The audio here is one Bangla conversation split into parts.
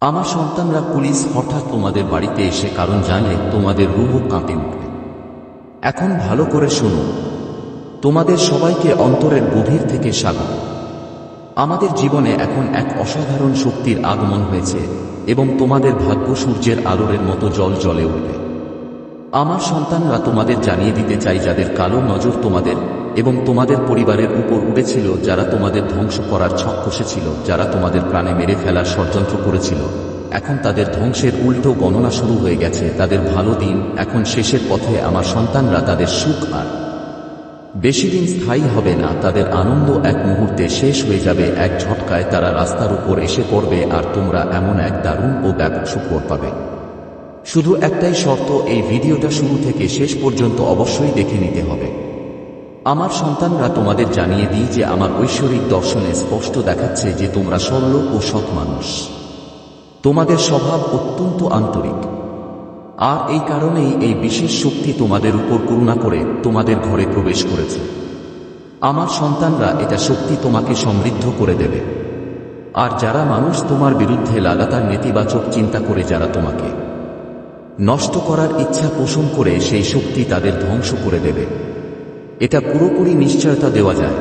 আমার সন্তানরা পুলিশ হঠাৎ তোমাদের বাড়িতে এসে কারণ জানলে তোমাদের রুহ কাঁপে উঠবে। এখন ভালো করে শোনো। তোমাদের সবাইকে অন্তরের গভীর থেকে স্বাগত। আমাদের জীবনে এখন এক অসাধারণ শক্তির আগমন হয়েছে এবং তোমাদের ভাগ্য সূর্যের আলোরের মতো জল জলে উঠবে। আমার সন্তানরা তোমাদের জানিয়ে দিতে চাই যাদের কালো নজর তোমাদের এবং তোমাদের পরিবারের উপর উঠেছিল যারা তোমাদের ধ্বংস করার ছক কষেছিল যারা তোমাদের প্রাণে মেরে ফেলার ষড়যন্ত্র করেছিল। এখন তাদের ধ্বংসের উল্টো গণনা শুরু হয়ে গেছে। তাদের ভালো দিন এখন শেষের পথে আমার সন্তানরা তাদের সুখ আর বেশি দিন স্থায়ী হবে না। তাদের আনন্দ এক মুহূর্তে শেষ হয়ে যাবে। এক ঝটকায় তারা রাস্তার উপর এসে পড়বে আর তোমরা এমন এক দারুণ ও ব্যাপক সুখবর পাবে। শুধু একটাই শর্ত, এই ভিডিওটা শুরু থেকে শেষ পর্যন্ত অবশ্যই দেখে নিতে হবে। আমার সন্তানরা তোমাদের জানিয়ে দিই যে আমার ঐশ্বরিক দর্শনে স্পষ্ট দেখাচ্ছে যে তোমরা সরল ও সৎ মানুষ। তোমাদের স্বভাব অত্যন্ত আন্তরিক। আর এই কারণেই এই বিশেষ শক্তি তোমাদের উপর করুণা করে তোমাদের ঘরে প্রবেশ করেছে। আমার সন্তানরা এটা শক্তি তোমাকে সমৃদ্ধ করে দেবে। আর যারা মানুষ তোমার বিরুদ্ধে লাগাতার নেতিবাচক চিন্তা করে যারা তোমাকে নষ্ট করার ইচ্ছা পোষণ করে সেই শক্তি তাদের ধ্বংস করে দেবে। এটা পুরোপুরি নিশ্চয়তা দেওয়া যায়।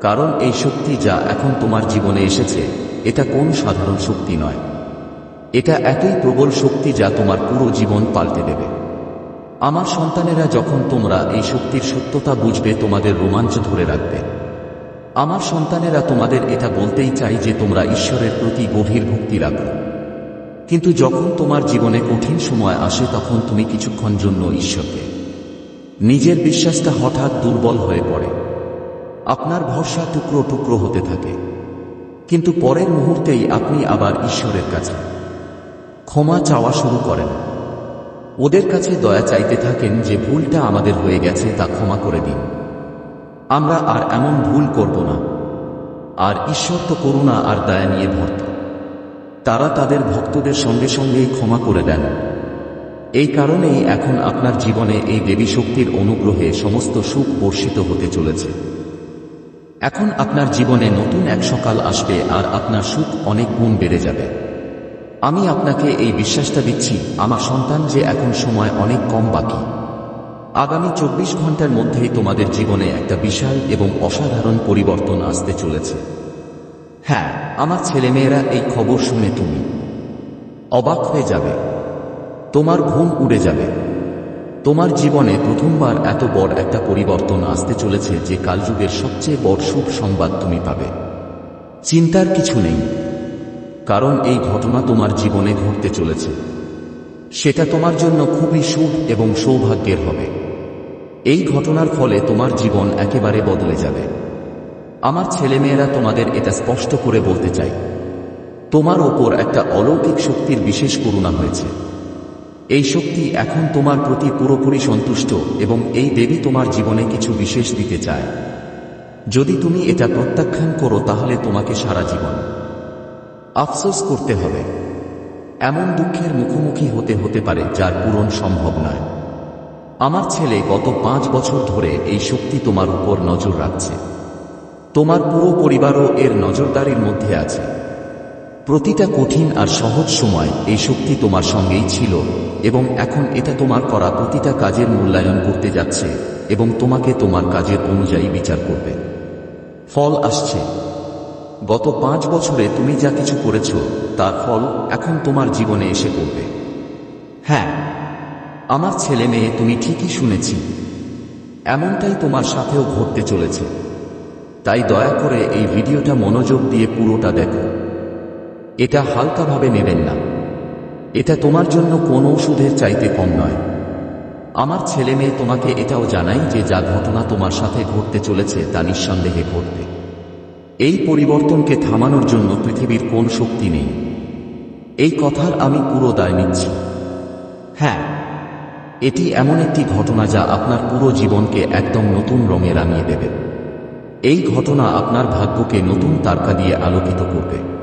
কারণ এই শক্তি যা এখন তোমার জীবনে এসেছে, এটা কোন সাধারণ শক্তি নয়। এটা একই প্রবল শক্তি যা তোমার পুরো জীবন পাল্টে দেবে। আমার সন্তানেরা যখন তোমরা এই শক্তির সত্যতা বুঝবে, তোমাদের রোমাঞ্চ ধরে রাখবে। আমার সন্তানেরা তোমাদের এটা বলতেই চাই যে তোমরা ঈশ্বরের প্রতি গভীর ভক্তি রাখো। কিন্তু যখন তোমার জীবনে কঠিন সময় আসে, তখন তুমি কিছুক্ষণ জন্য ঈশ্বরকে নিজের বিশ্বাসটা হঠাৎ দুর্বল হয়ে পড়ে। আপনার ভরসা টুকরো টুকরো হতে থাকে। কিন্তু পরের মুহূর্তেই আপনি আবার ঈশ্বরের কাছে ক্ষমা চাওয়া শুরু করেন। ওদের কাছে দয়া চাইতে থাকেন যে ভুলটা আমাদের হয়ে গেছে তা ক্ষমা করে দিন। আমরা আর এমন ভুল করব না। আর ঈশ্বর তো করুণা আর দয়া নিয়ে ভর্ত। তারা তাদের ভক্তদের সঙ্গে সঙ্গেই ক্ষমা করে দেন। এই কারণেই এখন আপনার জীবনে এই দেবী শক্তির অনুগ্রহে সমস্ত সুখ বর্ষিত হতে চলেছে। এখন আপনার জীবনে নতুন এক সকাল আসবে আর আপনার সুখ অনেক গুণ বেড়ে যাবে। আমি আপনাকে এই বিশ্বাসটা দিচ্ছি, আমার সন্তান যে এখন সময় অনেক কম বাকি। আগামী চব্বিশ ঘণ্টার মধ্যেই তোমাদের জীবনে একটা বিশাল এবং অসাধারণ পরিবর্তন আসতে চলেছে। হ্যাঁ আমার ছেলেমেয়েরা এই খবর শুনে তুমি অবাক হয়ে যাবে। তোমার ঘুম উড়ে যাবে। তোমার জীবনে প্রথমবার এত বড় একটা পরিবর্তন আসতে চলেছে যে কালযুগের সবচেয়ে বড় শুভ সংবাদ তুমি পাবে। চিন্তার কিছু নেই, কারণ এই ঘটনা তোমার জীবনে ঘটতে চলেছে। সেটা তোমার জন্য খুবই শুভ এবং সৌভাগ্যের হবে। এই ঘটনার ফলে তোমার জীবন একেবারে বদলে যাবে। আমার ছেলেমেয়েরা তোমাদের এটা স্পষ্ট করে বলতে চাই। তোমার ওপর একটা অলৌকিক শক্তির বিশেষ করুণা হয়েছে। এই শক্তি এখন তোমার প্রতি পুরোপুরি সন্তুষ্ট এবং এই দেবী তোমার জীবনে কিছু বিশেষ দিতে চায়। যদি তুমি এটা প্রত্যাখ্যান করো তাহলে তোমাকে সারা জীবন। আফসোস করতে হবে। এমন দুঃখের মুখোমুখি হতে হতে পারে যার পূরণ সম্ভব নয়। আমার ছেলে গত পাঁচ বছর ধরে এই শক্তি তোমার উপর নজর রাখছে। তোমার পুরো পরিবারও এর নজরদারির মধ্যে আছে। প্রতিটা কঠিন আর সহজ সময় এই শক্তি তোমার সঙ্গেই ছিল, এবং এখন এটা তোমার করা প্রতিটা কাজের মূল্যায়ন করতে যাচ্ছে, এবং তোমাকে তোমার কাজের অনুযায়ী বিচার করবে। ফল আসছে। গত পাঁচ বছরে তুমি যা কিছু করেছ, তার ফল এখন তোমার জীবনে এসে পড়বে। হ্যাঁ আমার ছেলে মেয়ে, তুমি ঠিকই শুনেছি। এমনটাই তোমার সাথেও ঘটতে চলেছে। তাই দয়া করে এই ভিডিওটা মনোযোগ দিয়ে পুরোটা দেখো। এটা হালকাভাবে নেবেন না। এটা তোমার জন্য কোনো ওষুধের চাইতে কম নয়। আমার ছেলে মেয়ে তোমাকে এটাও জানাই যে যা ঘটনা তোমার সাথে ঘটতে চলেছে তা নিঃসন্দেহে ঘটবে। এই পরিবর্তনকে থামানোর জন্য পৃথিবীর কোন শক্তি নেই। এই কথার আমি পুরো দায় নিচ্ছি। হ্যাঁ এটি এমন একটি ঘটনা যা আপনার পুরো জীবনকে একদম নতুন রঙে রাঙিয়ে দেবে। এই ঘটনা আপনার ভাগ্যকে নতুন তারকা দিয়ে আলোকিত করবে।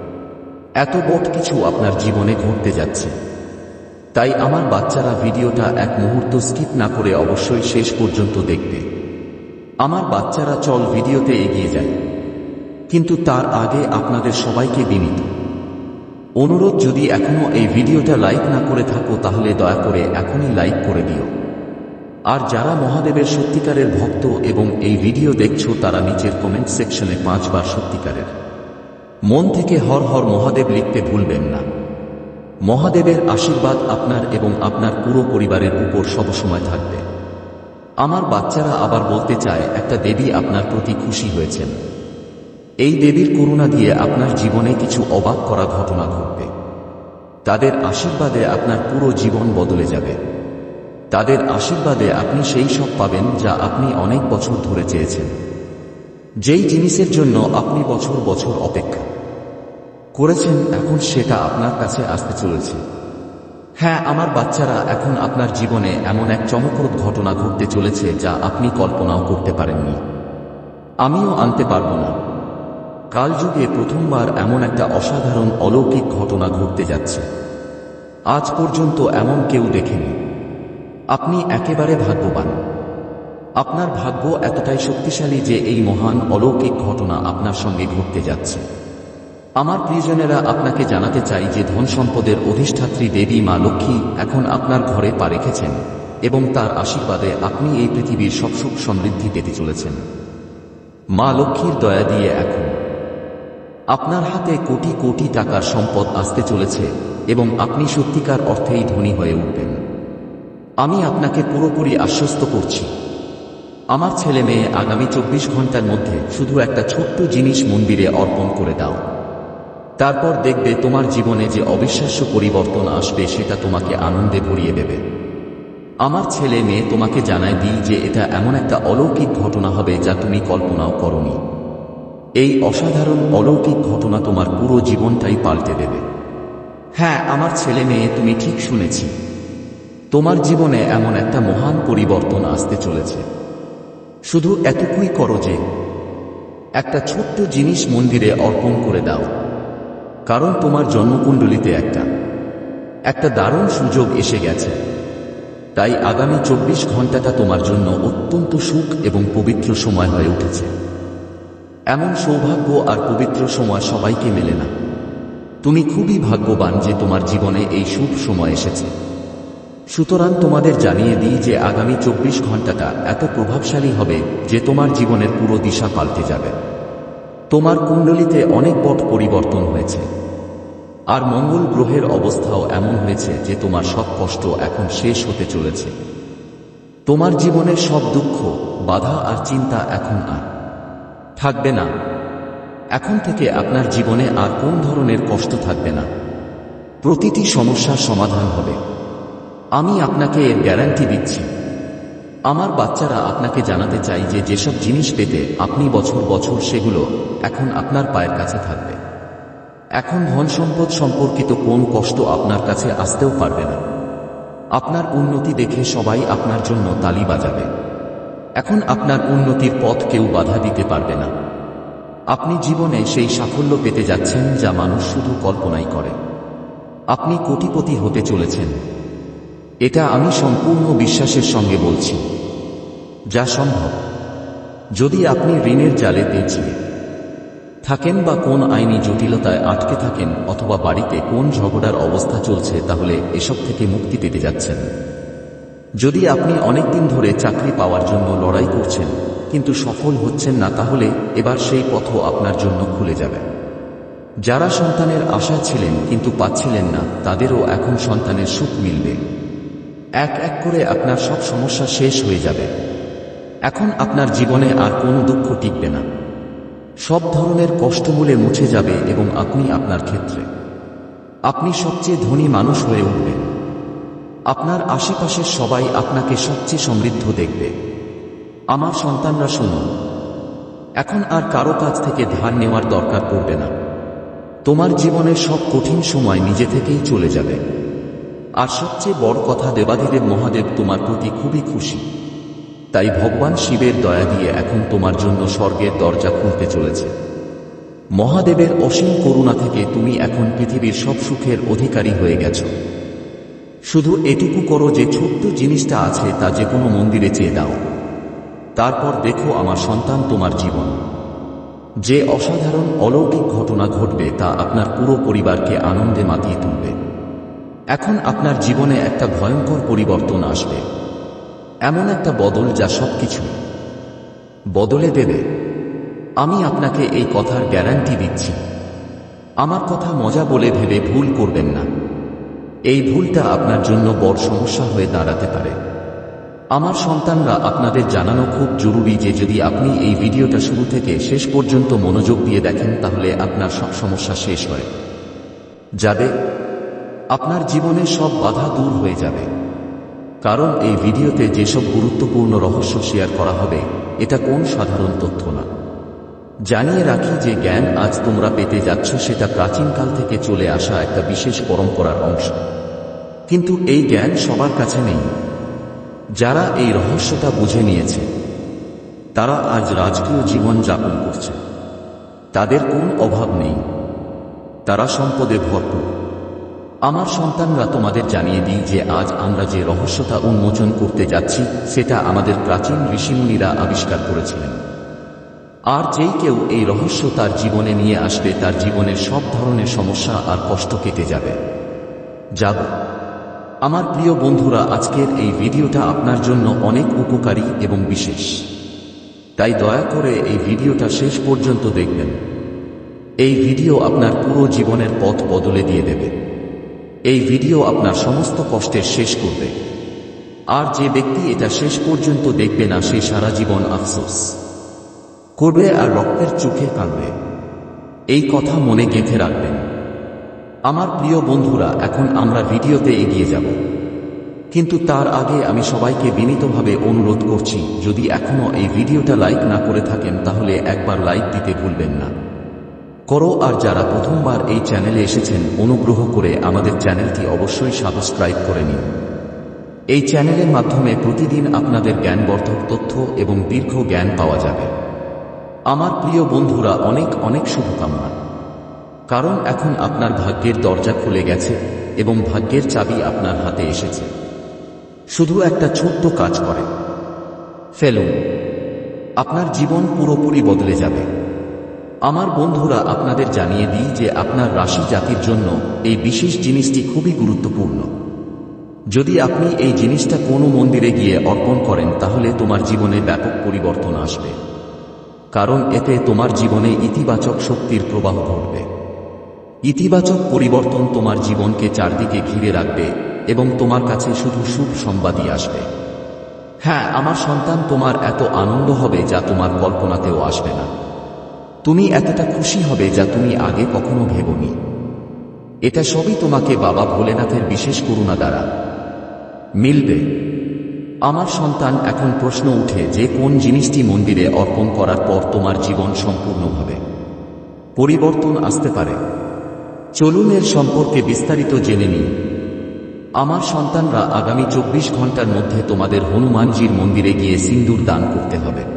এত বট কিছু আপনার জীবনে ঘটতে যাচ্ছে। তাই আমার বাচ্চারা ভিডিওটা এক মুহূর্ত স্কিপ না করে অবশ্যই শেষ পর্যন্ত দেখবে আমার বাচ্চারা চল ভিডিওতে এগিয়ে যায় কিন্তু তার আগে আপনাদের সবাইকে বিনীত। অনুরোধ, যদি এখনও এই ভিডিওটা লাইক না করে থাকো, তাহলে দয়া করে এখনই লাইক করে দিও। আর যারা মহাদেবের সত্যিকারের ভক্ত এবং এই ভিডিও দেখছ, তারা নিচের কমেন্ট সেকশনে পাঁচবার সত্যিকারের। মন থেকে হর হর মহাদেব লিখতে ভুলবেন না। মহাদেবের আশীর্বাদ আপনার এবং আপনার পুরো পরিবারের উপর সবসময় থাকবে। আমার বাচ্চারা আবার বলতে চায়, একটা দেবী আপনার প্রতি খুশি হয়েছেন। এই দেবীর করুণা দিয়ে আপনার জীবনে কিছু অবাক করা ঘটনা ঘটবে। তাদের আশীর্বাদে আপনার পুরো জীবন বদলে যাবে। তাদের আশীর্বাদে আপনি সেই সব পাবেন যা আপনি অনেক বছর ধরে চেয়েছেন। যেই জিনিসের জন্য আপনি বছর বছর অপেক্ষা করেছেন, এখন সেটা আপনার কাছে আসতে চলেছে। হ্যাঁ আমার বাচ্চারা এখন আপনার জীবনে এমন এক চমকপ্রদ ঘটনা ঘটতে চলেছে যা আপনি কল্পনাও করতে পারেননি। আমিও আনতে পারব না। কালযুগে প্রথমবার এমন একটা অসাধারণ অলৌকিক ঘটনা ঘটতে যাচ্ছে। আজ পর্যন্ত এমন কেউ দেখেনি। আপনি একেবারে ভাগ্যবান। আপনার ভাগ্য এতটাই শক্তিশালী যে এই মহান অলৌকিক ঘটনা আপনার সঙ্গে ঘটতে যাচ্ছে। আমার প্রিয়জনেরা আপনাকে জানাতে চাই যে ধন সম্পদের অধিষ্ঠাত্রী দেবী মা লক্ষ্মী এখন আপনার ঘরে পা রেখেছেন এবং তার আশীর্বাদে আপনি এই পৃথিবীর সব সুখ সমৃদ্ধি পেতে চলেছেন। মা লক্ষ্মীর দয়া দিয়ে এখন আপনার হাতে কোটি কোটি টাকার সম্পদ আসতে চলেছে এবং আপনি সত্যিকার অর্থেই ধনী হয়ে উঠবেন। আমি আপনাকে পুরোপুরি আশ্বস্ত করছি। আমার ছেলে মেয়ে আগামী চব্বিশ ঘণ্টার মধ্যে শুধু একটা ছোট্ট জিনিস মন্দিরে অর্পণ করে দাও। তারপর দেখবে তোমার জীবনে যে অবিশ্বাস্য পরিবর্তন আসবে সেটা তোমাকে আনন্দে ভরিয়ে দেবে। আমার ছেলে মেয়ে তোমাকে জানায় দিই যে এটা এমন একটা অলৌকিক ঘটনা হবে যা তুমি কল্পনাও করনি। এই অসাধারণ অলৌকিক ঘটনা তোমার পুরো জীবনটাই পাল্টে দেবে। হ্যাঁ আমার ছেলে মেয়ে, তুমি ঠিক শুনেছি। তোমার জীবনে এমন একটা মহান পরিবর্তন আসতে চলেছে। শুধু এতটুকুই করো যে, একটা ছোট্ট জিনিস মন্দিরে অর্পণ করে দাও। কারণ তোমার জন্মকুণ্ডলিতে একটা। একটা দারুণ সুযোগ এসে গেছে। তাই আগামী চব্বিশ ঘন্টাটা তোমার জন্য অত্যন্ত সুখ এবং পবিত্র সময় হয়ে উঠেছে। এমন সৌভাগ্য আর পবিত্র সময় সবাইকে মেলে না। তুমি খুবই ভাগ্যবান যে তোমার জীবনে এই শুভ সময় এসেছে। সুতরাং তোমাদের জানিয়ে দিই যে আগামী চব্বিশ ঘন্টাটা এত প্রভাবশালী হবে যে তোমার জীবনের পুরো দিশা পাল্টে যাবে। তোমার কুণ্ডলিতে অনেক বট পরিবর্তন হয়েছে। আর মঙ্গল গ্রহের অবস্থাও এমন হয়েছে যে তোমার সব কষ্ট এখন শেষ হতে চলেছে। তোমার জীবনের সব দুঃখ, বাধা আর চিন্তা এখন আর থাকবে না। এখন থেকে আপনার জীবনে আর কোন ধরনের কষ্ট থাকবে না। প্রতিটি সমস্যার সমাধান হবে। আমি আপনাকে এর গ্যারান্টি দিচ্ছি। আমার বাচ্চারা আপনাকে জানাতে চাই যে যেসব জিনিস পেতে আপনি বছর বছর সেগুলো এখন আপনার পায়ের কাছে থাকবে। এখন ধন সম্পদ সম্পর্কিত কোন কষ্ট আপনার কাছে আসতেও পারবে না। আপনার উন্নতি দেখে সবাই আপনার জন্য তালি বাজাবে। এখন আপনার উন্নতির পথ কেউ বাধা দিতে পারবে না। আপনি জীবনে সেই সাফল্য পেতে যাচ্ছেন যা মানুষ শুধু কল্পনাই করে। আপনি কোটিপতি হতে চলেছেন। এটা আমি সম্পূর্ণ বিশ্বাসের সঙ্গে বলছি। যা সম্ভব। যদি আপনি ঋণের জালে পেঁচিয়ে থাকেন বা কোন আইনি জটিলতায় আটকে থাকেন অথবা বাড়িতে কোন ঝগড়ার অবস্থা চলছে, তাহলে এসব থেকে মুক্তি পেতে যাচ্ছেন। যদি আপনি অনেকদিন ধরে চাকরি পাওয়ার জন্য লড়াই করছেন, কিন্তু সফল হচ্ছেন না, তাহলে এবার সেই পথও আপনার জন্য খুলে যাবে। যারা সন্তানের আশা ছিলেন কিন্তু পাচ্ছিলেন না, তাদেরও এখন সন্তানের সুখ মিলবে। এক এক করে আপনার সব সমস্যা শেষ হয়ে যাবে। এখন আপনার জীবনে আর কোনো দুঃখ টিকবে না। সব ধরনের কষ্টমূলে মুছে যাবে এবং আপনি আপনার ক্ষেত্রে। আপনি সবচেয়ে ধনী মানুষ হয়ে উঠবেন। আপনার আশেপাশের সবাই আপনাকে সবচেয়ে সমৃদ্ধ দেখবে। আমার সন্তানরা শুনুন, এখন আর কারও কাছ থেকে ধার নেওয়ার দরকার পড়বে না। তোমার জীবনের সব কঠিন সময় নিজে থেকেই চলে যাবে। আর সবচেয়ে বড় কথা দেবাদিদেব মহাদেব তোমার প্রতি খুবই খুশি। তাই ভগবান শিবের দয়া দিয়ে এখন তোমার জন্য স্বর্গের দরজা খুলতে চলেছে। মহাদেবের অসীম করুণা থেকে তুমি এখন পৃথিবীর সব সুখের অধিকারী হয়ে গেছো। শুধু এটুকু করো যে ছোট্ট জিনিসটা আছে তা যে কোনো মন্দিরে চেয়ে দাও। তারপর দেখো আমার সন্তান তোমার জীবন। যে অসাধারণ অলৌকিক ঘটনা ঘটবে তা আপনার পুরো পরিবারকে আনন্দে মাতিয়ে তুলবে। এখন আপনার জীবনে একটা ভয়ঙ্কর পরিবর্তন আসবে। এমন একটা বদল যা সবকিছু। বদলে দেবে। আমি আপনাকে এই কথার গ্যারান্টি দিচ্ছি। আমার কথা মজা বলে ভেবে ভুল করবেন না। এই ভুলটা আপনার জন্য বড় সমস্যা হয়ে দাঁড়াতে পারে। আমার সন্তানরা আপনাদের জানানো খুব জরুরি যে যদি আপনি এই ভিডিওটা শুরু থেকে শেষ পর্যন্ত মনোযোগ দিয়ে দেখেন, তাহলে আপনার সব সমস্যা শেষ হয়। যাবে। আপনার জীবনে সব বাধা দূর হয়ে যাবে। কারণ এই ভিডিওতে যেসব গুরুত্বপূর্ণ রহস্য শেয়ার করা হবে, এটা কোন সাধারণ তথ্য না। জানিয়ে রাখি যে জ্ঞান আজ তোমরা পেতে যাচ্ছ সেটা প্রাচীনকাল থেকে চলে আসা একটা বিশেষ পরম্পরার অংশ। কিন্তু এই জ্ঞান সবার কাছে নেই। যারা এই রহস্যটা বুঝে নিয়েছে, তারা আজ রাজকীয় জীবন যাপন করছে। তাদের কোন অভাব নেই। তারা সম্পদে ভরপুর। আমার সন্তানরা তোমাদের জানিয়ে দিই যে আজ আমরা যে রহস্যতা উন্মোচন করতে যাচ্ছি, সেটা আমাদের প্রাচীন ঋষিমুনিরা আবিষ্কার করেছিলেন। আর যেই কেউ এই রহস্য তার জীবনে নিয়ে আসবে, তার জীবনের সব ধরনের সমস্যা আর কষ্ট কেটে যাবে। যাব আমার প্রিয় বন্ধুরা, আজকের এই ভিডিওটা আপনার জন্য অনেক উপকারী এবং বিশেষ। তাই দয়া করে এই ভিডিওটা শেষ পর্যন্ত দেখবেন। এই ভিডিও আপনার পুরো জীবনের পথ বদলে দিয়ে দেবে। এই ভিডিও আপনার সমস্ত কষ্টের শেষ করবে। আর যে ব্যক্তি এটা শেষ পর্যন্ত দেখবে না, সে সারা জীবন আফসোস করবে আর রক্তের চোখে কাঁদবে। এই কথা মনে গেঁথে রাখবেন। আমার প্রিয় বন্ধুরা, এখন আমরা ভিডিওতে এগিয়ে যাব। কিন্তু তার আগে আমি সবাইকে বিনীতভাবে অনুরোধ করছি, যদি এখনও এই ভিডিওটা লাইক না করে থাকেন, তাহলে একবার লাইক দিতে ভুলবেন না। করো আর যারা প্রথমবার এই চ্যানেলে এসেছেন, অনুগ্রহ করে আমাদের চ্যানেলটি অবশ্যই সাবস্ক্রাইব করে নিন। এই চ্যানেলের মাধ্যমে প্রতিদিন আপনাদের জ্ঞানবর্ধক তথ্য এবং দীর্ঘ জ্ঞান পাওয়া যাবে। আমার প্রিয় বন্ধুরা, অনেক অনেক শুভকামনা। কারণ এখন আপনার ভাগ্যের দরজা খুলে গেছে এবং ভাগ্যের চাবি আপনার হাতে এসেছে। শুধু একটা ছোট্ট কাজ করে ফেলুন। আপনার জীবন পুরোপুরি বদলে যাবে। আমার বন্ধুরা আপনাদের জানিয়ে দিই যে আপনার রাশি জাতির জন্য এই বিশেষ জিনিসটি খুবই গুরুত্বপূর্ণ। যদি আপনি এই জিনিসটা কোনো মন্দিরে গিয়ে অর্পণ করেন, তাহলে তোমার জীবনে ব্যাপক পরিবর্তন আসবে। কারণ এতে তোমার জীবনে ইতিবাচক শক্তির প্রবাহ ঘটবে। ইতিবাচক পরিবর্তন তোমার জীবনকে চারদিকে ঘিরে রাখবে এবং তোমার কাছে শুধু শুভ সংবাদই আসবে। হ্যাঁ আমার সন্তান তোমার এত আনন্দ হবে যা তোমার কল্পনাতেও আসবে না। তুমি এতটা খুশি হবে যা তুমি আগে কখনো ভেবনি। এটা সবই তোমাকে বাবা ভোলেনাথের বিশেষ করুণা দ্বারা। মিলবে। আমার সন্তান, এখন প্রশ্ন উঠে যে কোন জিনিসটি মন্দিরে অর্পণ করার পর তোমার জীবন সম্পূর্ণভাবে পরিবর্তন আসতে পারে? চলুন এর সম্পর্কে বিস্তারিত জেনে নিন আমার সন্তানরা আগামী চব্বিশ ঘণ্টার মধ্যে তোমাদের হনুমানজির মন্দিরে গিয়ে সিন্দুর দান করতে হবে।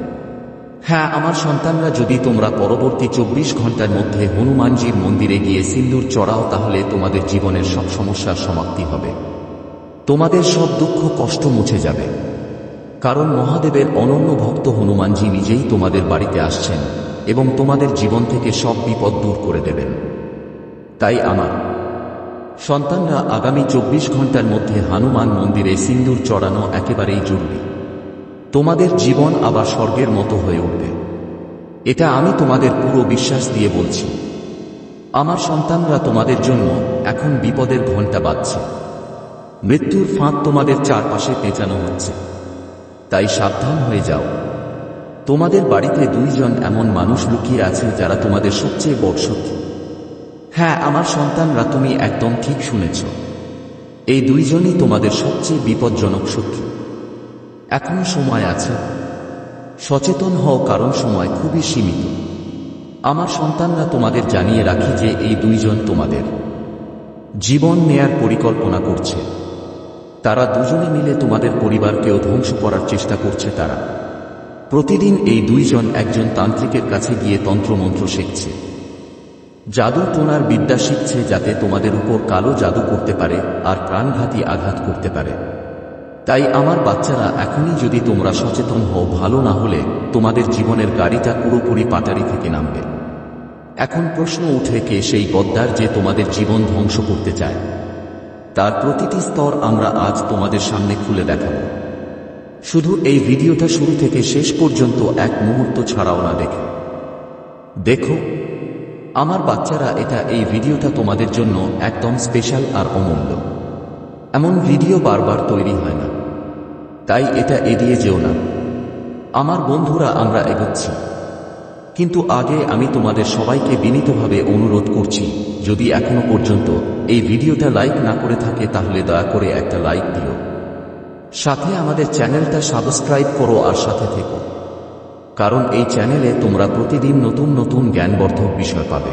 হ্যাঁ আমার সন্তানরা যদি তোমরা পরবর্তী চব্বিশ ঘণ্টার মধ্যে হনুমানজির মন্দিরে গিয়ে সিন্দুর চড়াও, তাহলে তোমাদের জীবনের সব সমস্যার সমাপ্তি হবে। তোমাদের সব দুঃখ কষ্ট মুছে যাবে। কারণ মহাদেবের অনন্য ভক্ত হনুমানজি নিজেই তোমাদের বাড়িতে আসছেন এবং তোমাদের জীবন থেকে সব বিপদ দূর করে দেবেন। তাই আমার সন্তানরা আগামী চব্বিশ ঘণ্টার মধ্যে হনুমান মন্দিরে সিন্দুর চড়ানো একেবারেই জরুরি। তোমাদের জীবন আবার স্বর্গের মতো হয়ে উঠবে। এটা আমি তোমাদের পুরো বিশ্বাস দিয়ে বলছি। আমার সন্তানরা তোমাদের জন্য এখন বিপদের ঘণ্টা বাজছে। মৃত্যুর ফাঁদ তোমাদের চারপাশে পেঁচানো হচ্ছে। তাই সাবধান হয়ে যাও। তোমাদের বাড়িতে দুইজন এমন মানুষ লুকিয়ে আছে যারা তোমাদের সবচেয়ে বড় শত্রু। হ্যাঁ আমার সন্তানরা তুমি একদম ঠিক শুনেছ। এই দুইজনই তোমাদের সবচেয়ে বিপজ্জনক শত্রু। এখনও সময় আছে। সচেতন হও কারণ সময় খুবই সীমিত। আমার সন্তানরা তোমাদের জানিয়ে রাখি যে এই দুইজন তোমাদের। জীবন নেয়ার পরিকল্পনা করছে। তারা দুজনে মিলে তোমাদের পরিবারকেও ধ্বংস করার চেষ্টা করছে তারা। প্রতিদিন এই দুইজন একজন তান্ত্রিকের কাছে গিয়ে তন্ত্রমন্ত্র শিখছে। জাদু টোনার বিদ্যা শিখছে যাতে তোমাদের উপর কালো জাদু করতে পারে আর প্রাণঘাতী আঘাত করতে পারে। তাই আমার বাচ্চারা এখনই যদি তোমরা সচেতন হও, ভালো না হলে তোমাদের জীবনের গাড়িটা পুরোপুরি পাটারি থেকে নামবে। এখন প্রশ্ন উঠে কে সেই গদ্দার যে তোমাদের জীবন ধ্বংস করতে চায়? তার প্রতিটি স্তর আমরা আজ তোমাদের সামনে খুলে দেখাবো। শুধু এই ভিডিওটা শুরু থেকে শেষ পর্যন্ত এক মুহূর্ত ছাড়াও না দেখে। দেখো, আমার বাচ্চারা এটা এই ভিডিওটা তোমাদের জন্য একদম স্পেশাল আর অমূল্য। এমন ভিডিও বারবার তৈরি হয় না। তাই এটা এড়িয়ে যেও না। আমার বন্ধুরা, আমরা এগোচ্ছি। কিন্তু আগে আমি তোমাদের সবাইকে বিনীতভাবে অনুরোধ করছি, যদি এখনও পর্যন্ত এই ভিডিওটা লাইক না করে থাকে, তাহলে দয়া করে একটা লাইক দিও। সাথে আমাদের চ্যানেলটা সাবস্ক্রাইব করো আর সাথে থেকো। কারণ এই চ্যানেলে তোমরা প্রতিদিন নতুন নতুন জ্ঞানবর্ধক বিষয় পাবে।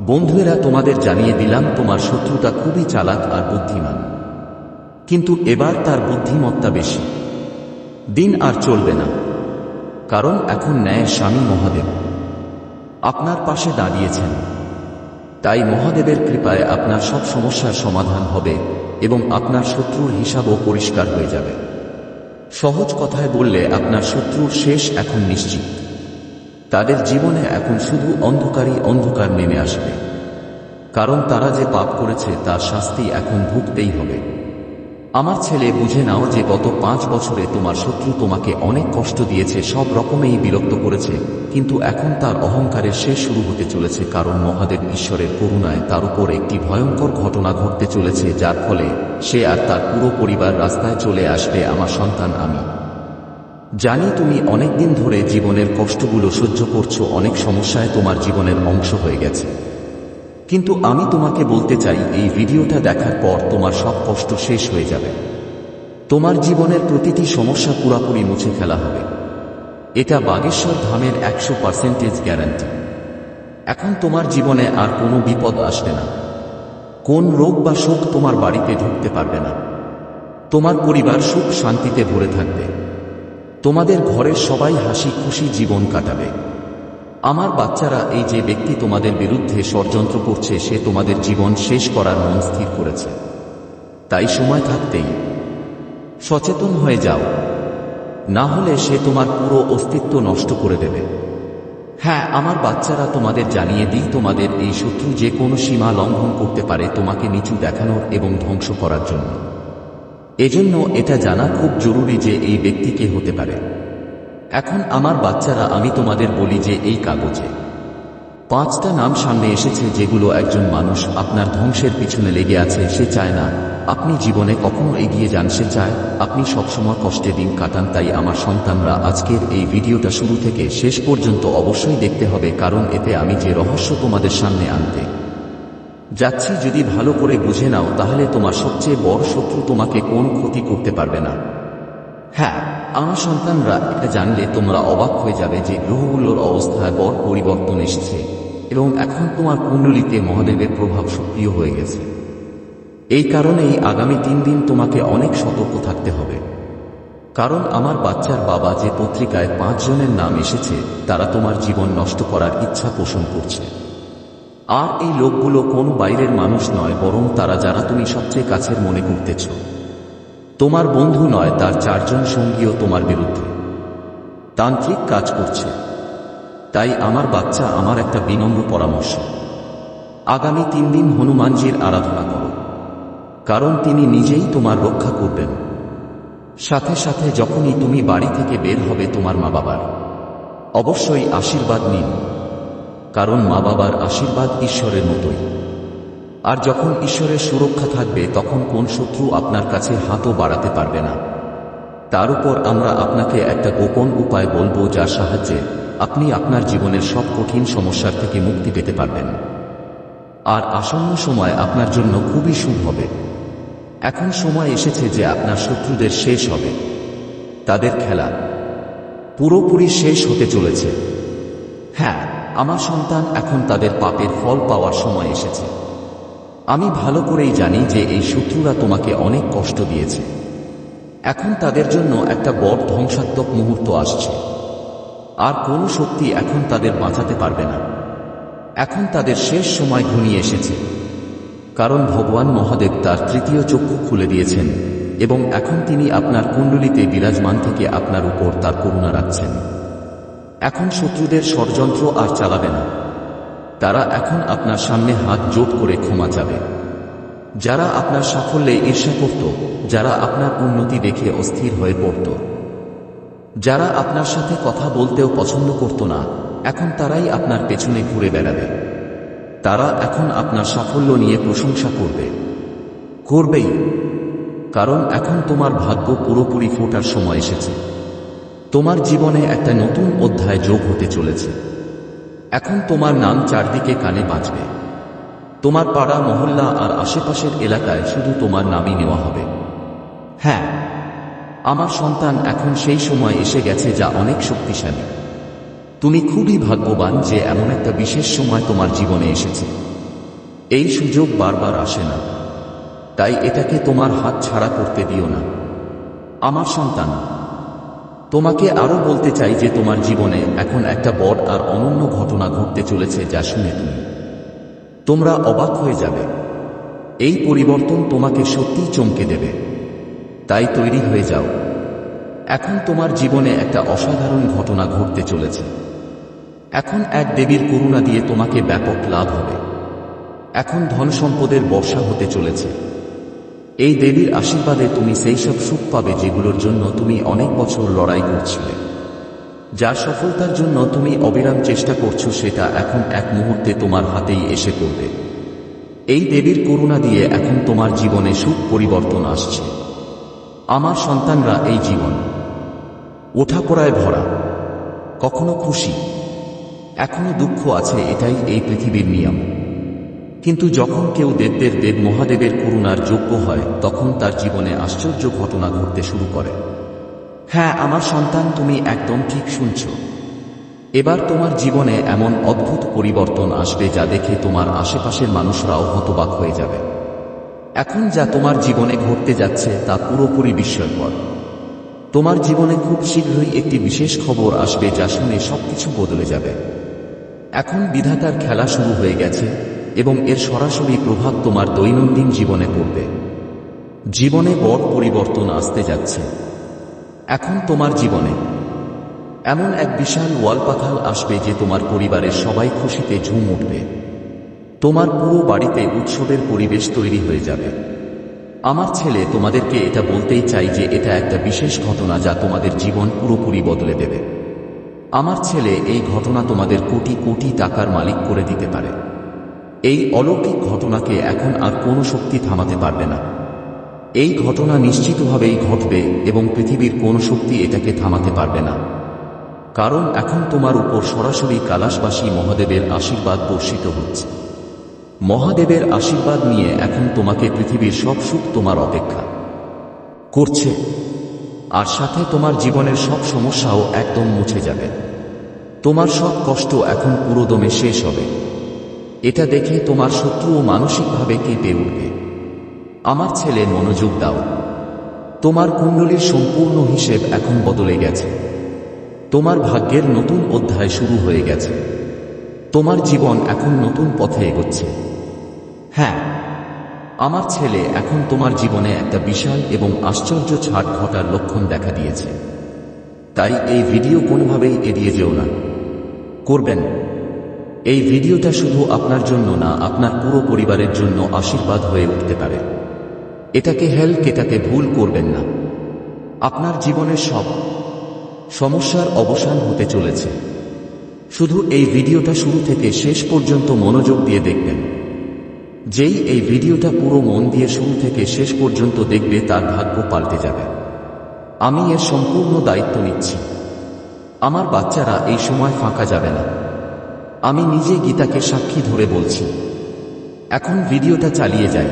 বন্ধুরা, তোমাদের জানিয়ে দিলাম, তোমার শত্রুতা খুবই চালাক আর বুদ্ধিমান। কিন্তু এবার তার বুদ্ধিমত্তা বেশি। দিন আর চলবে না, কারণ এখন ন্যায়ের স্বামী মহাদেব। আপনার পাশে দাঁড়িয়েছেন। তাই মহাদেবের কৃপায় আপনার সব সমস্যার সমাধান হবে এবং আপনার শত্রুর হিসাবও পরিষ্কার হয়ে যাবে। সহজ কথায় বললে আপনার শত্রুর শেষ এখন নিশ্চিত। তাদের জীবনে এখন শুধু অন্ধকারই অন্ধকার নেমে আসবে। কারণ তারা যে পাপ করেছে তার শাস্তি এখন ভুগতেই হবে। আমার ছেলে বুঝে নাও যে গত পাঁচ বছরে তোমার শত্রু তোমাকে অনেক কষ্ট দিয়েছে, সব রকমেই বিরক্ত করেছে। কিন্তু এখন তার অহংকারের শেষ শুরু হতে চলেছে, কারণ মহাদেব ঈশ্বরের করুণায় তার উপর একটি ভয়ঙ্কর ঘটনা ঘটতে চলেছে, যার ফলে সে আর তার পুরো পরিবার রাস্তায় চলে আসবে, আমার সন্তান আমি। জানি তুমি অনেকদিন ধরে জীবনের কষ্টগুলো সহ্য করছ, অনেক সমস্যায় তোমার জীবনের অংশ হয়ে গেছে। কিন্তু আমি তোমাকে বলতে চাই, এই ভিডিওটা দেখার পর তোমার সব কষ্ট শেষ হয়ে যাবে। তোমার জীবনের প্রতিটি সমস্যা পুরাপুরি মুছে ফেলা হবে। এটা বাগেশ্বর ধামের একশো পার্সেন্টেজ গ্যারান্টি। এখন তোমার জীবনে আর কোনো বিপদ আসবে না। কোন রোগ বা শোক তোমার বাড়িতে ঢুকতে পারবে না। তোমার পরিবার সুখ শান্তিতে ভরে থাকবে। তোমাদের ঘরের সবাই হাসি খুশি জীবন কাটাবে। আমার বাচ্চারা এই যে ব্যক্তি তোমাদের বিরুদ্ধে ষড়যন্ত্র করছে, সে তোমাদের জীবন শেষ করার মন স্থির করেছে। তাই সময় থাকতেই সচেতন হয়ে যাও। না হলে সে তোমার পুরো অস্তিত্ব নষ্ট করে দেবে। হ্যাঁ আমার বাচ্চারা তোমাদের জানিয়ে দিই, তোমাদের এই শত্রু যে কোনো সীমা লঙ্ঘন করতে পারে তোমাকে নিচু দেখানোর এবং ধ্বংস করার জন্য। এজন্য এটা জানা খুব জরুরি যে এই ব্যক্তি কে হতে পারে। এখন আমার বাচ্চারা, আমি তোমাদের বলি যে এই কাগজে। পাঁচটা নাম সামনে এসেছে যেগুলো একজন মানুষ আপনার ধ্বংসের পিছনে লেগে আছে, সে চায় না। আপনি জীবনে কখনো এগিয়ে যান, সে চায়, আপনি সবসময় কষ্টে দিন কাটান, তাই আমার সন্তানরা, আজকের এই ভিডিওটা শুরু থেকে শেষ পর্যন্ত অবশ্যই দেখতে হবে, কারণ এতে আমি যে রহস্য তোমাদের সামনে আনতে যাচ্ছি, যদি ভালো করে বুঝে নাও, তাহলে তোমার সবচেয়ে বড় শত্রু তোমাকে কোন ক্ষতি করতে পারবে না। হ্যাঁ আমার সন্তানরা এটা জানলে তোমরা অবাক হয়ে যাবে যে গ্রহগুলোর অবস্থায় বড় পরিবর্তন এসেছে এবং এখন তোমার কুণ্ডলিতে মহাদেবের প্রভাব সক্রিয় হয়ে গেছে। এই কারণেই আগামী তিন দিন তোমাকে অনেক সতর্ক থাকতে হবে। কারণ আমার বাচ্চার বাবা যে পত্রিকায় পাঁচজনের নাম এসেছে, তারা তোমার জীবন নষ্ট করার ইচ্ছা পোষণ করছে। আর এই লোকগুলো কোন বাইরের মানুষ নয়, বরং তারা যারা তুমি সবচেয়ে কাছের মনে করতেছ। তোমার বন্ধু নয়, তার চারজন সঙ্গীও তোমার বিরুদ্ধে। তান্ত্রিক কাজ করছে। তাই আমার বাচ্চা আমার একটা বিনম্র পরামর্শ। আগামী তিন দিন হনুমানজির আরাধনা করো। কারণ তিনি নিজেই তোমার রক্ষা করবেন। সাথে সাথে যখনই তুমি বাড়ি থেকে বের হবে তোমার মা বাবার। অবশ্যই আশীর্বাদ নিন। কারণ মা বাবার আশীর্বাদ ঈশ্বরের মতোই। আর যখন ঈশ্বরের সুরক্ষা থাকবে, তখন কোন শত্রু আপনার কাছে হাতও বাড়াতে পারবে না। তার উপর আমরা আপনাকে একটা গোপন উপায় বলব যার সাহায্যে আপনি আপনার জীবনের সব কঠিন সমস্যার থেকে মুক্তি পেতে পারবেন। আর আসন্ন সময় আপনার জন্য খুবই শুভ হবে। এখন সময় এসেছে যে আপনার শত্রুদের শেষ হবে। তাদের খেলা পুরোপুরি শেষ হতে চলেছে। হ্যাঁ আমার সন্তান এখন তাদের পাপের ফল পাওয়ার সময় এসেছে। আমি ভালো করেই জানি যে এই শত্রুরা তোমাকে অনেক কষ্ট দিয়েছে। এখন তাদের জন্য একটা বড় ধ্বংসাত্মক মুহূর্ত আসছে। আর কোনো শক্তি এখন তাদের বাঁচাতে পারবে না। এখন তাদের শেষ সময় ঘনিয়ে এসেছে। কারণ ভগবান মহাদেব তার তৃতীয় চক্ষু খুলে দিয়েছেন এবং এখন তিনি আপনার কুণ্ডলিতে বিরাজমান থেকে আপনার উপর তার করুণা রাখছেন। এখন শত্রুদের ষড়যন্ত্র আর চালাবে না। তারা এখন আপনার সামনে হাত জোট করে ক্ষমা চাবে। যারা আপনার সাফল্যে ঈর্ষা করত, যারা আপনার উন্নতি দেখে অস্থির হয়ে পড়ত। যারা আপনার সাথে কথা বলতেও পছন্দ করত না, এখন তারাই আপনার পেছনে ঘুরে বেড়াবে। তারা এখন আপনার সাফল্য নিয়ে প্রশংসা করবে। করবেই, কারণ এখন তোমার ভাগ্য পুরোপুরি ফোটার সময় এসেছে। তোমার জীবনে একটা নতুন অধ্যায় যোগ হতে চলেছে। এখন তোমার নাম চারদিকে কানে বাঁচবে তোমার পাড়া, মহল্লা আর আশেপাশের এলাকায় শুধু তোমার নামই নেওয়া হবে। হ্যাঁ আমার সন্তান এখন সেই সময় এসে গেছে যা অনেক শক্তিশালী। তুমি খুবই ভাগ্যবান যে এমন একটা বিশেষ সময় তোমার জীবনে এসেছে। এই সুযোগ বারবার আসে না। তাই এটাকে তোমার হাত ছাড়া করতে দিও না। আমার সন্তান তোমাকে আরও বলতে চাই যে তোমার জীবনে এখন একটা বড় আর অনন্য ঘটনা ঘটতে চলেছে যা শুনে তুমি। তোমরা অবাক হয়ে যাবে। এই পরিবর্তন তোমাকে সত্যিই চমকে দেবে। তাই তৈরি হয়ে যাও। এখন তোমার জীবনে একটা অসাধারণ ঘটনা ঘটতে চলেছে। এখন এক দেবীর করুণা দিয়ে তোমাকে ব্যাপক লাভ হবে। এখন ধন সম্পদের বর্ষা হতে চলেছে। এই দেবীর আশীর্বাদে তুমি সেই সব সুখ পাবে যেগুলোর জন্য তুমি অনেক বছর লড়াই করছিলে। যা সফলতার জন্য তুমি অবিরাম চেষ্টা করছ, সেটা এখন এক মুহূর্তে তোমার হাতেই এসে পড়বে। এই দেবীর করুণা দিয়ে এখন তোমার জীবনে সুখ পরিবর্তন আসছে। আমার সন্তানরা এই জীবন। ওঠাপড়ায় ভরা। কখনো খুশি। এখনও দুঃখ আছে, এটাই এই পৃথিবীর নিয়ম। কিন্তু যখন কেউ দেবদের দেব মহাদেবের করুণার যোগ্য হয়, তখন তার জীবনে আশ্চর্য ঘটনা ঘটতে শুরু করে। হ্যাঁ আমার সন্তান, তুমি একদম ঠিক শুনছ। এবার তোমার জীবনে এমন অদ্ভুত পরিবর্তন আসবে যা দেখে তোমার আশেপাশের মানুষরাও হতবাক হয়ে যাবে। এখন যা তোমার জীবনে ঘটতে যাচ্ছে, তা পুরোপুরি বিস্ময়কর। তোমার জীবনে খুব শীঘ্রই একটি বিশেষ খবর আসবে যা শুনে সবকিছু বদলে যাবে। এখন বিধাতার খেলা শুরু হয়ে গেছে। এবং এর সরাসরি প্রভাব তোমার দৈনন্দিন জীবনে পড়বে। জীবনে বড় পরিবর্তন আসতে যাচ্ছে। এখন তোমার জীবনে। এমন এক বিশাল ওয়ালপাথাল আসবে যে তোমার পরিবারের সবাই খুশিতে ঝুম উঠবে। তোমার পুরো বাড়িতে উৎসবের পরিবেশ তৈরি হয়ে যাবে। আমার ছেলে তোমাদেরকে এটা বলতেই চাই যে এটা একটা বিশেষ ঘটনা যা তোমাদের জীবন পুরোপুরি বদলে দেবে। আমার ছেলে এই ঘটনা তোমাদের কোটি কোটি টাকার মালিক করে দিতে পারে। এই অলৌকিক ঘটনাকে এখন আর কোনো শক্তি থামাতে পারবে না। এই ঘটনা নিশ্চিতভাবেই ঘটবে এবং পৃথিবীর কোনো শক্তি এটাকে থামাতে পারবে না। কারণ এখন তোমার উপর সরাসরি কালাশবাসী মহাদেবের আশীর্বাদ বর্ষিত হচ্ছে। মহাদেবের আশীর্বাদ নিয়ে এখন তোমাকে পৃথিবীর সব সুখ তোমার অপেক্ষা করছে। আর সাথে তোমার জীবনের সব সমস্যাও একদম মুছে যাবে। তোমার সব কষ্ট এখন পুরোদমে শেষ হবে। এটা দেখে তোমার শত্রুও মানসিকভাবে কেঁপে উঠবে। আমার ছেলে, মনোযোগ দাও। তোমার কুণ্ডলীর সম্পূর্ণ হিসেব এখন বদলে গেছে। তোমার ভাগ্যের নতুন অধ্যায় শুরু হয়ে গেছে। তোমার জীবন এখন নতুন পথে এগোচ্ছে। হ্যাঁ আমার ছেলে এখন তোমার জীবনে একটা বিশাল এবং আশ্চর্য ছাড় ঘটার লক্ষণ দেখা দিয়েছে। তাই এই ভিডিও কোনোভাবেই এড়িয়ে যেও না। করবেন। এই ভিডিওটা শুধু আপনার জন্য না, আপনার পুরো পরিবারের জন্য আশীর্বাদ হয়ে উঠতে পারে। এটাকে হেল্প এটাকে ভুল করবেন না। আপনার জীবনের সব সমস্যার অবসান হতে চলেছে। শুধু এই ভিডিওটা শুরু থেকে শেষ পর্যন্ত মনোযোগ দিয়ে দেখবেন। যেই এই ভিডিওটা পুরো মন দিয়ে শুরু থেকে শেষ পর্যন্ত দেখবে, তার ভাগ্য পাল্টে যাবে। আমি এর সম্পূর্ণ দায়িত্ব নিচ্ছি। আমার বাচ্চারা এই সময় ফাঁকা যাবে না। আমি নিজে গীতাকে সাক্ষী ধরে বলছি। এখন ভিডিওটা চালিয়ে যাই।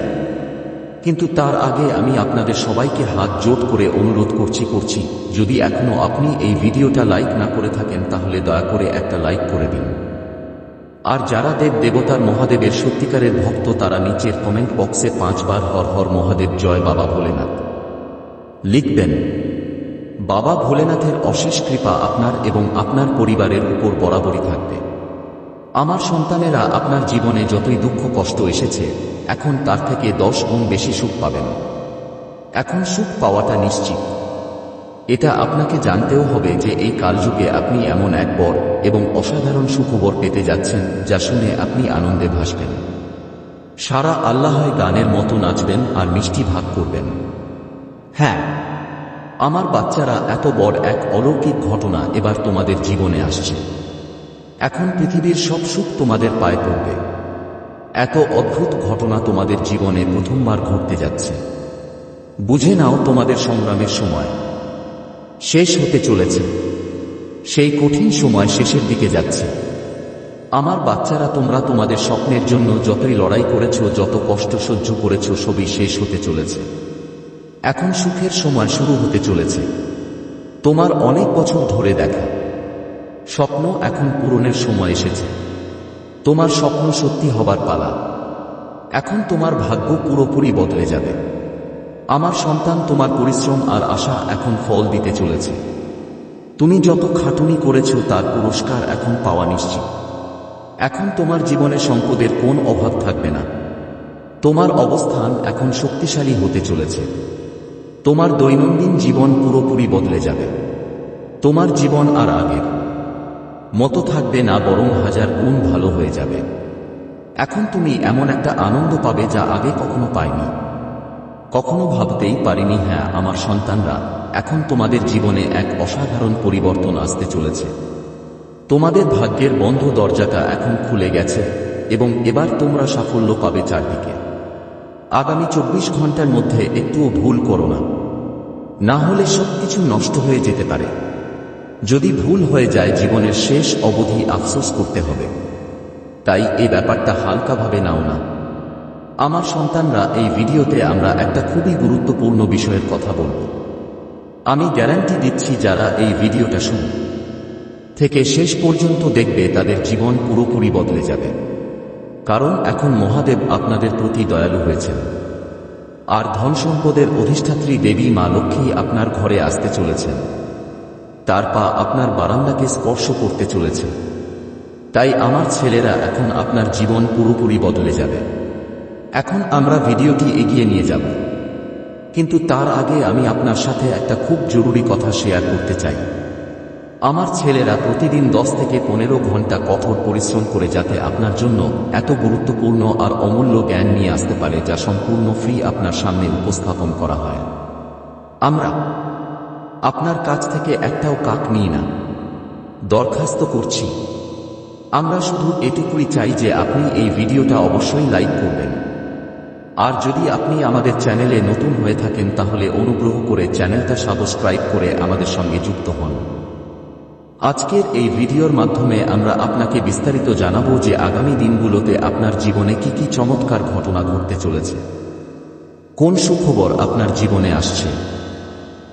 কিন্তু তার আগে আমি আপনাদের সবাইকে হাত জোট করে অনুরোধ করছি করছি, যদি এখনও আপনি এই ভিডিওটা লাইক না করে থাকেন, তাহলে দয়া করে একটা লাইক করে দিন। আর যারা দেব দেবতার মহাদেবের সত্যিকারের ভক্ত, তারা নিচের কমেন্ট বক্সে পাঁচবার হর হর মহাদেব জয় বাবা ভোলেনাথ। লিখবেন, বাবা ভোলেনাথের অশেষ কৃপা আপনার এবং আপনার পরিবারের উপর বরাবরই থাকবে। আমার সন্তানেরা আপনার জীবনে যতই দুঃখ, কষ্ট এসেছে, এখন তার থেকে দশ গুণ বেশি সুখ পাবেন। এখন সুখ পাওয়াটা নিশ্চিত। এটা আপনাকে জানতেও হবে যে এই কালযুগে আপনি এমন এক বর এবং অসাধারণ সুখবর পেতে যাচ্ছেন, যা শুনে আপনি আনন্দে ভাসবেন। সারা আল্লাহয় গানের মতো নাচবেন আর মিষ্টি ভাগ করবেন। হ্যাঁ আমার বাচ্চারা এত বড় এক অলৌকিক ঘটনা এবার তোমাদের জীবনে আসছে। এখন পৃথিবীর সব সুখ তোমাদের পায়ে পড়বে। এত অদ্ভুত ঘটনা তোমাদের জীবনে প্রথমবার ঘটতে যাচ্ছে। বুঝে নাও তোমাদের সংগ্রামের সময়। শেষ হতে চলেছে। সেই কঠিন সময় শেষের দিকে যাচ্ছে। আমার বাচ্চারা, তোমরা তোমাদের স্বপ্নের জন্য যতই লড়াই করেছ, যত কষ্ট সহ্য করেছ, সবই শেষ হতে চলেছে। এখন সুখের সময় শুরু হতে চলেছে। তোমার অনেক বছর ধরে দেখা। স্বপ্ন এখন পূরণের সময় এসেছে। তোমার স্বপ্ন সত্যি হবার পালা। এখন তোমার ভাগ্য পুরোপুরি বদলে যাবে। আমার সন্তান তোমার পরিশ্রম আর আশা এখন ফল দিতে চলেছে। তুমি যত খাটুনি করেছ, তার পুরস্কার এখন পাওয়া নিশ্চিত। এখন তোমার জীবনে সম্পদের কোন অভাব থাকবে না। তোমার অবস্থান এখন শক্তিশালী হতে চলেছে। তোমার দৈনন্দিন জীবন পুরোপুরি বদলে যাবে। তোমার জীবন আর আগের। মতো থাকবে না বরং হাজার গুণ ভালো হয়ে যাবে। এখন তুমি এমন একটা আনন্দ পাবে যা আগে কখনো পাইনি। কখনো ভাবতেই পারিনি হ্যাঁ আমার সন্তানরা, এখন তোমাদের জীবনে এক অসাধারণ পরিবর্তন আসতে চলেছে। তোমাদের ভাগ্যের বন্ধ দরজাটা এখন খুলে গেছে এবং এবার তোমরা সাফল্য পাবে চারদিকে। আগামী চব্বিশ ঘণ্টার মধ্যে একটুও ভুল করো না। না হলে সবকিছু নষ্ট হয়ে যেতে পারে। যদি ভুল হয়ে যায়, জীবনের শেষ অবধি আফসোস করতে হবে। তাই এই ব্যাপারটা হালকাভাবে নাও না। আমার সন্তানরা এই ভিডিওতে আমরা একটা খুবই গুরুত্বপূর্ণ বিষয়ের কথা বলব। আমি গ্যারান্টি দিচ্ছি যারা এই ভিডিওটা শুন থেকে শেষ পর্যন্ত দেখবে তাদের জীবন পুরোপুরি বদলে যাবে। কারণ এখন মহাদেব আপনাদের প্রতি দয়ালু হয়েছেন। আর ধন সম্পদের অধিষ্ঠাত্রী দেবী মা লক্ষ্মী আপনার ঘরে আসতে চলেছেন। তার পা আপনার বারান্দাকে স্পর্শ করতে চলেছে। তাই আমার ছেলেরা এখন আপনার জীবন পুরোপুরি বদলে যাবে। এখন আমরা ভিডিওটি এগিয়ে নিয়ে যাব। কিন্তু তার আগে আমি আপনার সাথে একটা খুব জরুরি কথা শেয়ার করতে চাই। আমার ছেলেরা প্রতিদিন দশ থেকে পনেরো ঘণ্টা কঠোর পরিশ্রম করে যাতে আপনার জন্য এত গুরুত্বপূর্ণ আর অমূল্য জ্ঞান নিয়ে আসতে পারে, যা সম্পূর্ণ ফ্রি আপনার সামনে উপস্থাপন করা হয়। আমরা আপনার কাছ থেকে একটাও কাক নিই না। দরখাস্ত করছি। আমরা শুধু এটুকুই চাই যে আপনি এই ভিডিওটা অবশ্যই লাইক করবেন। আর যদি আপনি আমাদের চ্যানেলে নতুন হয়ে থাকেন, তাহলে অনুগ্রহ করে চ্যানেলটা সাবস্ক্রাইব করে আমাদের সঙ্গে যুক্ত হন। আজকের এই ভিডিওর মাধ্যমে আমরা আপনাকে বিস্তারিত জানাব যে আগামী দিনগুলোতে আপনার জীবনে কি কি চমৎকার ঘটনা ঘটতে চলেছে। কোন সুখবর আপনার জীবনে আসছে?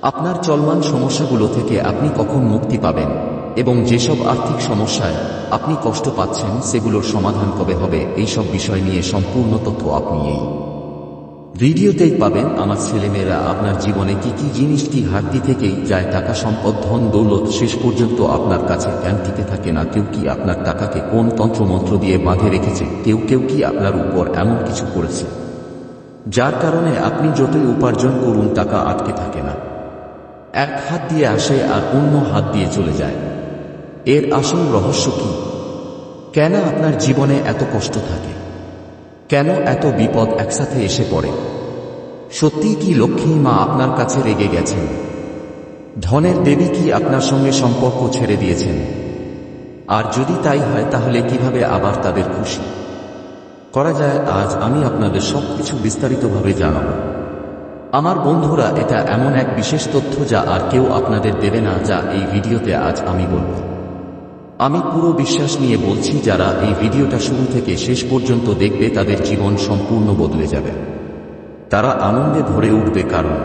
আপনার চলমান সমস্যাগুলো থেকে আপনি কখন মুক্তি পাবেন? এবং যেসব আর্থিক সমস্যায় আপনি কষ্ট পাচ্ছেন, সেগুলোর সমাধান কবে হবে? এই সব বিষয় নিয়ে সম্পূর্ণ তথ্য আপনি এই ভিডিওতেই পাবেন। আমার ছেলেমেয়েরা, আপনার জীবনে কি কি জিনিসটি ঘাটতি থেকেই যায়? টাকা সম্পদ, ধন, দৌলত শেষ পর্যন্ত আপনার কাছে টিকে থাকে না। কেউ কি আপনার টাকাকে কোন তন্ত্রমন্ত্র দিয়ে বাঁধে রেখেছে? কেউ কেউ কি আপনার উপর এমন কিছু করেছে? যার কারণে আপনি যতই উপার্জন করুন, টাকা আটকে থাকে না। এক হাত দিয়ে আসে আর অন্য হাত দিয়ে চলে যায়। এর আসল রহস্য কি? কেন আপনার জীবনে এত কষ্ট থাকে? কেন এত বিপদ একসাথে এসে পড়ে? সত্যিই কি লক্ষ্মী মা আপনার কাছে রেগে গেছেন? ধনের দেবী কি আপনার সঙ্গে সম্পর্ক ছেড়ে দিয়েছেন? আর যদি তাই হয়, তাহলে কীভাবে আবার তাদের খুশি? করা যায়, আজ আমি আপনাদের সবকিছু বিস্তারিতভাবে জানাব। আমার বন্ধুরা, এটা এমন এক বিশেষ তথ্য যা আর কেউ আপনাদের দেবে না, যা এই ভিডিওতে আজ আমি বলব। আমি পুরো বিশ্বাস নিয়ে বলছি, যারা এই ভিডিওটা শুরু থেকে শেষ পর্যন্ত দেখবে, তাদের জীবন সম্পূর্ণ বদলে যাবে। তারা আনন্দে ভরে উঠবে, কারণ